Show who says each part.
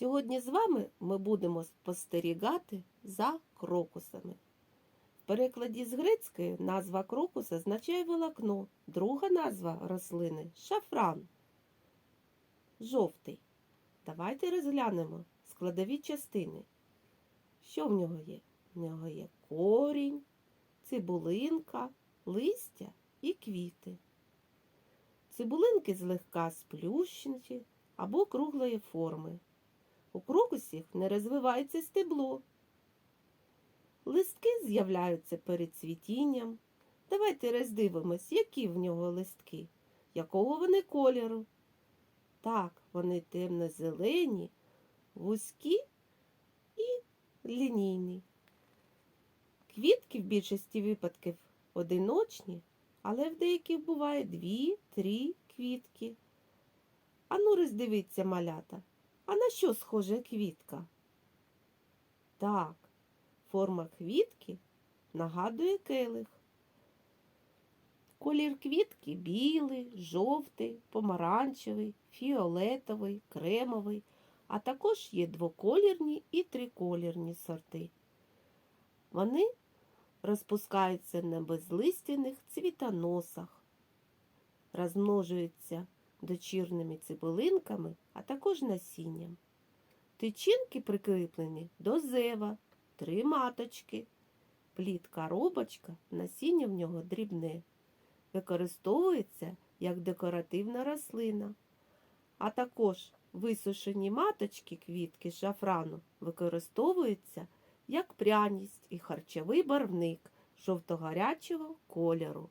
Speaker 1: Сьогодні з вами ми будемо спостерігати за крокусами. В перекладі з грецької назва крокуса означає волокно, друга назва рослини шафран. Жовтий. Давайте розглянемо складові частини. Що в нього є? В нього є корінь, цибулинка, листя і квіти. Цибулинки злегка сплющені або круглої форми. У крокусів не розвивається стебло. Листки з'являються перед цвітінням. Давайте роздивимось, які в нього листки, якого вони кольору. Так, вони темно-зелені, вузькі і лінійні. Квітки в більшості випадків одиночні, але в деяких буває дві-три квітки. Ану, роздивіться малята. А на що схожа квітка? Так, форма квітки нагадує келих. Колір квітки білий, жовтий, помаранчевий, фіолетовий, кремовий, а також є двоколірні і триколірні сорти. Вони розпускаються на безлистяних цвітоносах, розмножуються дочірними цибулинками, а також насінням. Тичинки прикріплені до зева, три маточки. Плід коробочка, насіння в нього дрібне. Використовується як декоративна рослина. А також висушені маточки квітки шафрану використовуються як пряність і харчовий барвник жовто-гарячого кольору.